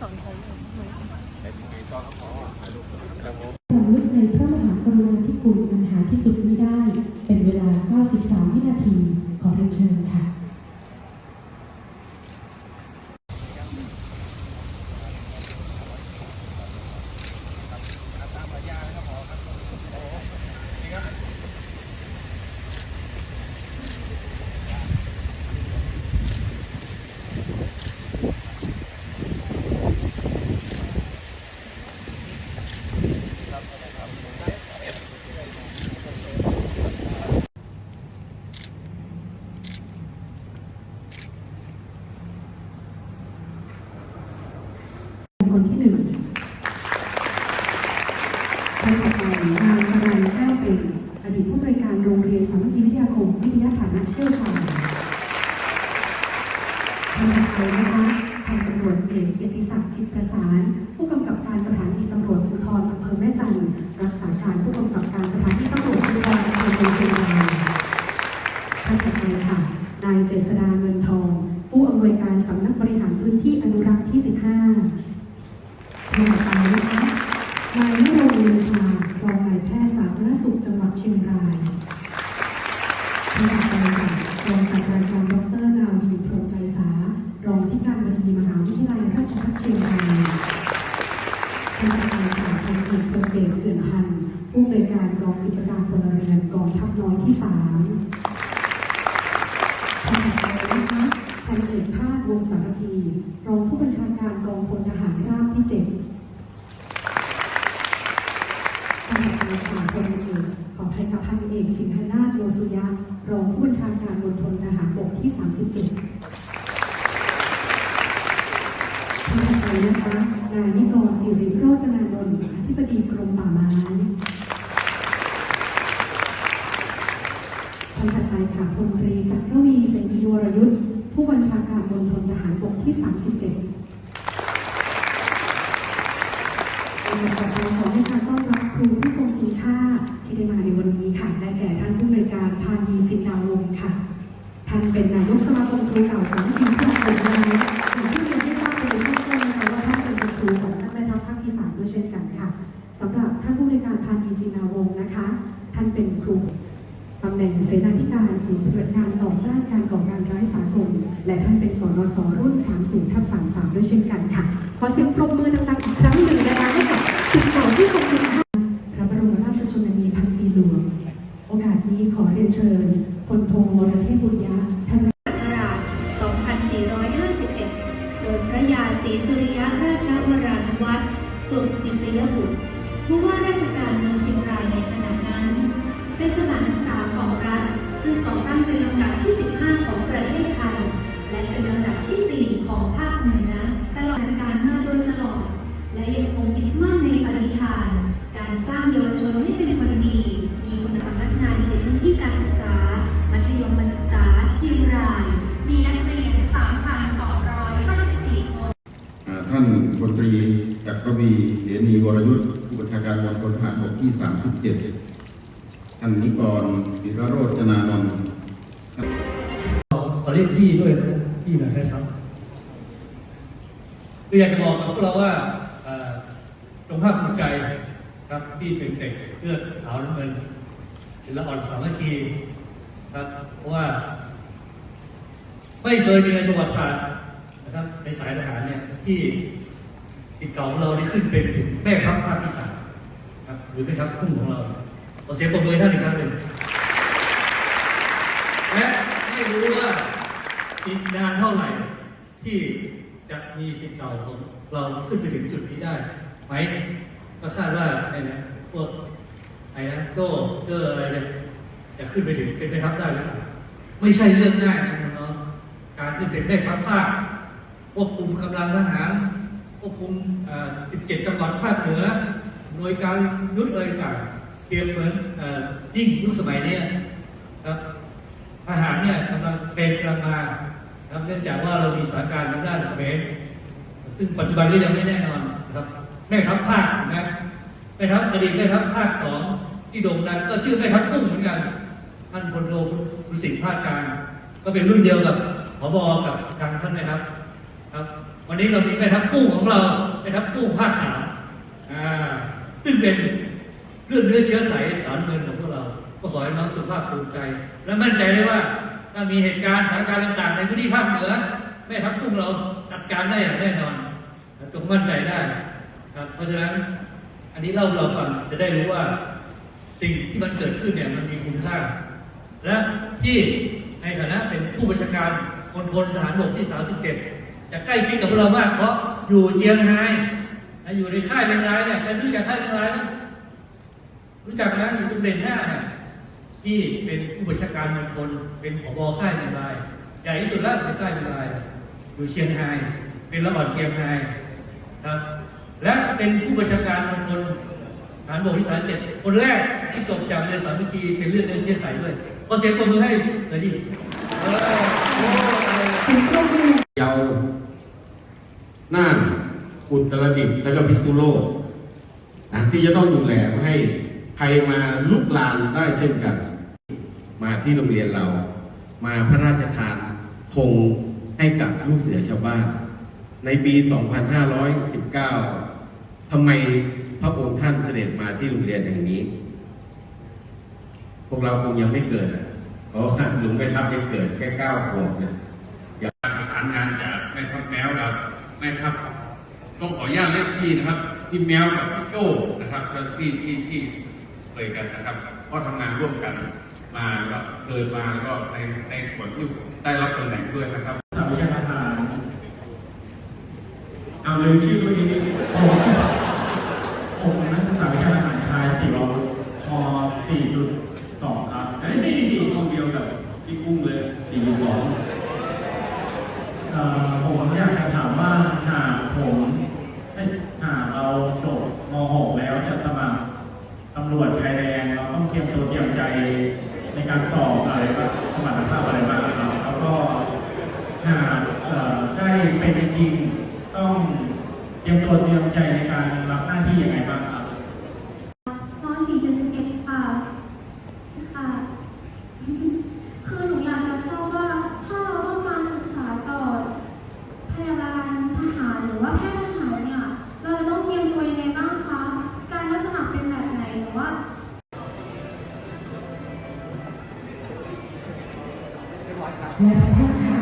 สอนของหนูหนูแต่ยังไงก็ขอถ่ายรูปครับผมรำลึกในพระมหากรุณาธิคุณอันหาที่สุดมิได้ เป็นเวลา 93 วินาที ขอเรียนเชิญค่ะ คนที่หนึ่งท่านต่อไปนายจรัญแก้วเป็นอดีตผู้บริการโรงเรียนสามัคคีวิทยาคมวิทยาฐานะเชี่ยวชาญท่านต่อไปนะคะพันตำรวจเอกเกียรติศักดิ์จิตประสาน ผู้กำกับการสถานีตำรวจภูธรอำเภอแม่จันทร์รักษาการผู้กำกับการสถานีตำรวจภูธรอำเภอเมืองเชียงรายท่านต่อไปค่ะนายเจษดาเงินทอง ผู้อำนวยการสำนักบริหารพื้นที่อนุรักษ์ที่ 15 ท่านต่อไปนะคะนายนิรงค์เลือชารองนายแพทย์สาธารณสุขจังหวัดเชียงรายท่านต่อไปค่ะรองศาสตราจารย์ดรนาวินพรมใจสารองที่การบดีมหาวิทยาลัยราชภัฏเชียงรายท่านประธานค่ะพันเอกพลเอกเขื่อนพันธ์ผู้อำนวยการกองกิจการพลเรือนกองทัพน้อยที่สามท่านต่อไปนะคะพันเอกภาควงสารพีรองผู้บัญชาการกองพลทหารราบที่เจ็ด ทานต่อไปค่ะพลเอขออภัยพันเอกสิงหนาถโลสุยะรองผู้บัญชาการมณฑลทหารบกที่ 37ท่านต่อไปนะคะนายนิกรสิริโรจนานนท์อธิบดีกรมป่าไม้ท่านถัดไปค่ะพลตรีจักรวีเสนีวรยุทธ์ผู้บัญชาการมณฑลทหารบกที่ 37ลำดับต่อไปขอ ทรงคุณค่าที่ได้มาในวันนี้ค่ะ ได้แก่ท่านผู้อำนวยการพานีจินดาวงศ์ค่ะ ท่านเป็นนายกสมาคมครูเก่าสามัคคีที่เราเปิดมาอย่างที่เรียนได้ทราบไปในช่วงต้นนะคะว่าท่านเป็นครูของท่านแม่ทัพภาคที่สามด้วยเช่นกันค่ะสำหรับท่านผู้ในวยการพานีจินดาวงศ์นะคะ ท่านเป็นครูตำแหน่งเสนาธิการศูนย์ปฏิบัติการต่อต้านการก่อการร้ายสากลและท่านเป็นสนสรุ่น 30ทับ33 ด้วยเช่นกันค่ะ ขอเสียงปรบมือดังๆอีกครั้งหนึ่งนะคะให้กับสิทธิ์เก่าที่ทรงคุณค่า พระบรมราชชนนีพันปีหลวง โอกาส นเชิญพลโทวรเทพบุญยา กรวีเสนีวรยุทธ์ผู้บัญชาการมณฑลทหารบกที่ 37 ท่านนิกรศิรโรจนานนท์ขอเรียกพี่ด้วยพี่หน่อยนะครับคืออยากจะบอกกับพวกเราว่าเอ่อจงภาคภูมิใจครับพี่เป็นเด็กเลือดขาวน้ำเงินเป็นละอ่อนสามัคคีครับเพราะว่า ไม่เคยมีในประวัติศาสตร์นะครับในสายทหารเนี่ยที่ ติดเก่าของเราได้ขึ้นเป็นถึงแม่ทัพภาคที่สามครับหรือแม่ทัพพุ่งของเราขอเสียงปรบมือให้ท่านอีกครั้งหนึ่งและไม่รู้ว่าอีกนานเท่าไหร่ที่จะมีสิทธิ์เก่าของเราขึ้นไปถึงจุดนี้ได้ไหมก็คาดว่าไอ้นะพวกไอ้นะโก้เกอร์อะไรเนี่ยจะขึ้นไปถึงเป็นไปทับได้หรือเปล่าไม่ใช่เรื่องง่ายนะน้องการขึ้นเป็นแม่ทัพภาคควบคุมกำลังทหาร ควบคุม 17 จังหวัดภาคเหนือหน่วยการยุทธอะไรต่างเปรียบเหมือนอยิ่งยุคสมัยนี้ครับทหารเนี่ยกำลังเทรนกำลังมาครับเนื่องจากว่าเรามีสถานการณ์ทางด้านเมรซึ่งปัจจุบันก็ยังไม่แน่นอนนะครับแม่ทัพภาคนะแม่ทัพอดีตแม่ทัพภาคสองที่โด่งดังก็ชื่อแม่ทัพกุ้งเหมือนกันท่านพลโทรุสิทธิ์ภาคกลางก็เป็นรุ่นเดียวกับผบกับทางท่านแม่ทัพครับ วันนี้เรามีแม่ทัพกู้ของเราแม่ทัพกู้ภาคสามซึ่งเป็นเรื่องเนื้อเชื้อไขสารเงินของพวกเรา ก็ขอให้น้องสุภาพภูมิใจ และมั่นใจได้ว่า ถ้ามีเหตุการณ์สถานการณ์ต่างๆ ในพื้นที่ภาคเหนือ แม่ทัพกุ้งเราจัดการได้อย่างแน่นอนจงมั่นใจได้ครับเพราะฉะนั้นอันนี้เล่าเราฟังจะได้รู้ว่าสิ่งที่มันเกิดขึ้นเนี่ยมันมีคุณค่า และที่ในฐานะเป็นผู้บัญชาการมณฑลทหารบกที่ 37 จะใกล้ชิดกับพวกเรามาก เพราะอยู่เจียงไฮ้อยู่ในค่ายเชียงรายเนี่ยใครรู้จักค่ายเชียงรายไหรู้จักนะอยู่ตรงเด่นห้าเนี่ยที่เป็นผู้บัญชาการมณฑลเป็นผบค่ายเชียงรายใหญ่ที่สุดแล้วในค่ายเชียงรายอยู่เชียงไฮ้เป็นระบอดเชียงไฮ้ครับและเป็นผู้บัญชาการมณฑลฐานบกที่สามเจ็ดคนแรกที่จบจากเรียนสามัคคีเป็นเลือดเนื้เชื้อไขด้วยก็เสียงปรบมือให้เลยดิเออโอ้ยเสียงปรบมือ เยาน่าน อุตรดิตถ์แล้วก็พิษณุโลกนะที่จะต้องดูแลไม่ให้ใครมาลุกลามได้เช่นกัน มาที่โรงเรียนเรา มาพระราชทานธงให้กับลูกเสือชาวบ้าน ในปี 2519ทำไมพระองค์ท่านเสด็จมาที่โรงเรียนอย่างนี้ พวกเราคงยังไม่เกิดอะเพราะว่าหลวงแม่ทัพยังเกิดแค่เก้าขวบเนี่ยการประสานงานจากแม่ทัพแมวกับแม่ทัพ ต้องขออนุญาตเรียกพี่นะครับพี่แมวกับพี่โจ้นะครับที่ที่ที่เคยกันนะครับ ก็ทำงานร่วมกันมาแล้วเกิดมาแล้วก็ในในส่วนที่ได้รับตำแหน่งด้วยนะครับสามวิชาทหารเอาเลืมชื่อตัวเองผมผมนักศึกษาวิชาทหารชายสี่ร้อยม4.2 ครับ ไอ้นี่นี่ห้องเดียวกับพี่กุ้งเลยสี่สอง เอ่อผมอยากจะถามว่าหากผมเอ้ยหากเราจบม .6 แล้วจะสมัครตำรวจชายแดนเราต้องเตรียมตัวเตรียมใจในการสอบอะไรบ้างสมรรถภาพอะไรบ้างครับแล้วก็หากได้เป็นจริงต้องเตรียมตัวเตรียมใจในการรับหน้าที่ยังไงบ้างครับ ね